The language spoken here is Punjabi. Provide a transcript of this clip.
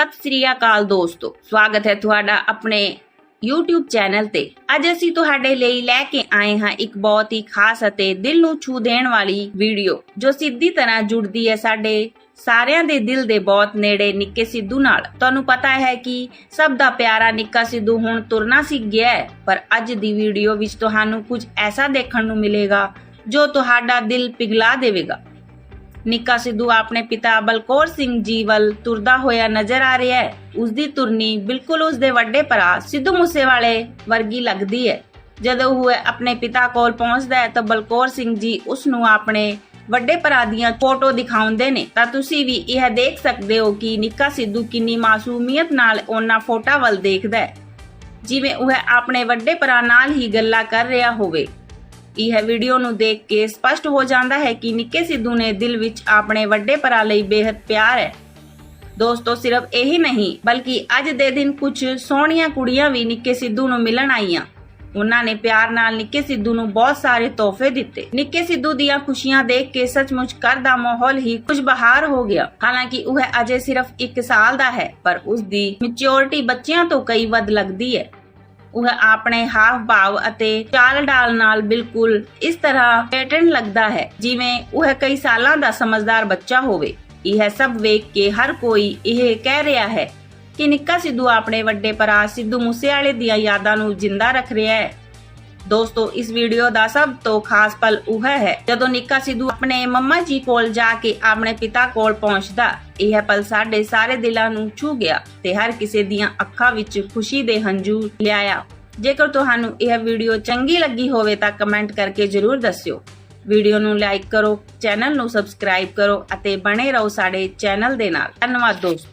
ਸਤਿ ਸ੍ਰੀ ਅਕਾਲ ਦੋਸਤੋ। ਸਵਾਗਤ ਹੈ ਤੁਹਾਡਾ ਆਪਣੇ YouTube ਚੈਨਲ ਤੇ। ਅੱਜ ਅਸੀਂ ਤੁਹਾਡੇ ਲਈ ਲੈ ਕੇ ਆਏ ਹਾਂ ਇੱਕ ਬਹੁਤ ਹੀ ਖਾਸ ਅਤੇ ਦਿਲ ਨੂੰ ਛੂ ਦੇਣ ਵਾਲੀ ਵੀਡੀਓ, ਜੋ ਸਿੱਧੀ ਤਰ੍ਹਾਂ ਜੁੜਦੀ ਹੈ ਸਾਡੇ ਸਾਰਿਆਂ ਦੇ ਦਿਲ ਦੇ ਬਹੁਤ ਨੇੜੇ ਨਿੱਕੇ ਸਿੱਧੂ ਨਾਲ। ਤੁਹਾਨੂੰ ਪਤਾ ਹੈ ਕਿ ਸਭ ਦਾ ਪਿਆਰਾ ਨਿੱਕਾ ਸਿੱਧੂ ਹੁਣ ਤੁਰਨਾ ਸੀ ਗਿਆ ਪਰ ਅੱਜ ਦੀ ਵੀਡੀਓ ਵਿੱਚ ਤੁਹਾਨੂੰ ਕੁਝ ਐਸਾ ਦੇਖਣ ਨੂੰ ਮਿਲੇਗਾ, ਜੋ ਤੁਹਾਡਾ ਦਿਲ ਪਿਘਲਾ ਦੇਵੇਗਾ। ਨਿੱਕਾ ਸਿੱਧੂ ਆਪਣੇ ਪਿਤਾ ਬਲਕੌਰ ਸਿੰਘ ਜੀ ਵੱਲ ਤੁਰਦਾ ਹੋਇਆ ਨਜ਼ਰ ਆ ਰਿਹਾ ਹੈ। ਉਸ ਦੀ ਤੁਰਨੀ ਬਿਲਕੁਲ ਉਸ ਦੇ ਵੱਡੇ ਭਰਾ ਸਿੱਧੂ ਮੂਸੇਵਾਲੇ ਵਰਗੀ ਲੱਗਦੀ ਹੈ। ਜਦੋਂ ਉਹ ਆਪਣੇ ਪਿਤਾ ਕੋਲ ਪਹੁੰਚਦਾ ਹੈ ਤਾਂ ਬਲਕੌਰ ਸਿੰਘ ਜੀ ਉਸ ਨੂੰ ਆਪਣੇ ਵੱਡੇ ਭਰਾ ਦੀਆਂ ਫੋਟੋ ਦਿਖਾਉਂਦੇ ਨੇ। ਤਾਂ ਤੁਸੀਂ ਵੀ ਇਹ ਦੇਖ ਸਕਦੇ ਹੋ ਕਿ ਨਿੱਕਾ ਸਿੱਧੂ ਕਿੰਨੀ ਮਾਸੂਮੀਅਤ ਨਾਲ ਉਹਨਾਂ ਫੋਟੋ ਵੱਲ ਦੇਖਦਾ ਹੈ। ਜਿਵੇਂ ਉਹ ਆਪਣੇ ਵੱਡੇ ਭਰਾ ਨਾਲ ਹੀ ਗੱਲਾਂ ਕਰ ਰਿਹਾ ਹੋਵੇ। ਇਹ ਵੀਡੀਓ ਨੂੰ ਦੇਖ ਕੇ ਸਪਸ਼ਟ ਹੋ ਜਾਂਦਾ ਹੈ ਕਿ ਨਿੱਕੇ ਸਿੱਧੂ ਨੇ ਦਿਲ ਵਿੱਚ ਆਪਣੇ ਵੱਡੇ ਭਰਾ ਲਈ ਬੇहद ਪਿਆਰ ਹੈ। ਦੋਸਤੋ, ਸਿਰਫ ਇਹੀ ਨਹੀਂ, ਬਲਕਿ ਅੱਜ ਦੇ ਦਿਨ ਕੁਝ ਸੋਹਣੀਆਂ ਕੁੜੀਆਂ ਵੀ ਨਿੱਕੇ ਸਿੱਧੂ ਨੂੰ ਮਿਲਣ ਆਈਆਂ। ਉਹਨਾਂ ਨੇ ਪਿਆਰ ਨਾਲ ਨਿੱਕੇ ਸਿੱਧੂ ਨੂੰ ਬਹੁਤ ਸਾਰੇ ਤੋਹਫੇ ਦਿੱਤੇ। ਨਿੱਕੇ ਸਿੱਧੂ ਦੀਆਂ ਖੁਸ਼ੀਆਂ ਦੇਖ ਕੇ ਸੱਚਮੁੱਚ ਘਰ ਦਾ ਮਾਹੌਲ ਹੀ ਕੁਝ ਬਹਾਰ ਹੋ ਗਿਆ। ਹਾਲਾਂਕਿ ਉਹ ਅਜੇ ਸਿਰਫ 1 ਸਾਲ ਦਾ ਹੈ, ਪਰ ਉਸ ਦੀ ਮੈਚਿਓਰਿਟੀ ਬੱਚਿਆਂ ਤੋਂ ਕਈ ਵੱਧ ਲੱਗਦੀ ਹੈ। ਉਹ ਆਪਣੇ ਹਾਵ ਭਾਵ ਅਤੇ ਚਾਲ ਢਾਲ ਨਾਲ ਬਿਲਕੁਲ ਇਸ ਤਰ੍ਹਾਂ ਪੈਟਰਨ ਲੱਗਦਾ ਹੈ, ਜਿਵੇਂ ਉਹ ਕਈ ਸਾਲਾਂ ਦਾ ਸਮਝਦਾਰ ਬੱਚਾ ਹੋਵੇ। ਇਹ ਸਭ ਵੇਖ ਕੇ ਹਰ ਕੋਈ ਇਹ ਕਹਿ ਰਿਹਾ ਹੈ ਕਿ ਨਿੱਕਾ ਸਿੱਧੂ ਆਪਣੇ ਵੱਡੇ ਭਰਾ ਸਿੱਧੂ ਮੂਸੇਵਾਲੇ ਦੀਆਂ ਯਾਦਾਂ ਨੂੰ ਜਿੰਦਾ ਰੱਖ ਰਿਹਾ ਹੈ। ਦੋਸਤੋ, ਇਸ ਵੀਡੀਓ ਦਾ ਸਭ ਤੋਂ ਖਾਸ ਪਲ ਉਹ ਹੈ, ਜਦੋਂ ਨਿੱਕਾ ਸਿੱਧੂ ਆਪਣੇ ਮੰਮਾ ਜੀ ਕੋਲ ਜਾ ਕੇ ਆਪਣੇ ਪਿਤਾ ਕੋਲ ਪਹੁੰਚਦਾ। ਇਹ ਪਲ ਸਾਡੇ ਸਾਰੇ ਦਿਲਾਂ ਨੂੰ ਛੂ ਗਿਆ ਤੇ ਹਰ ਕਿਸੇ ਦੀਆਂ ਅੱਖਾਂ ਵਿੱਚ ਖੁਸ਼ੀ ਦੇ ਹੰਝੂ ਲਿਆਇਆ। ਜੇਕਰ ਤੁਹਾਨੂੰ ਇਹ ਵੀਡੀਓ ਚੰਗੀ ਲੱਗੀ ਹੋਵੇ ਤਾਂ ਕਮੈਂਟ ਕਰਕੇ ਜਰੂਰ ਦੱਸਿਓ। ਵੀਡੀਓ ਨੂੰ ਲਾਈਕ ਕਰੋ ਚੈਨਲ ਨੂੰ ਸਬਸਕ੍ਰਾਈਬ ਕਰੋ ਅਤੇ ਬਣੇ ਰਹੋ ਸਾਡੇ ਚੈਨਲ ਦੇ ਨਾਲ। ਧੰਨਵਾਦ ਦੋਸਤੋ।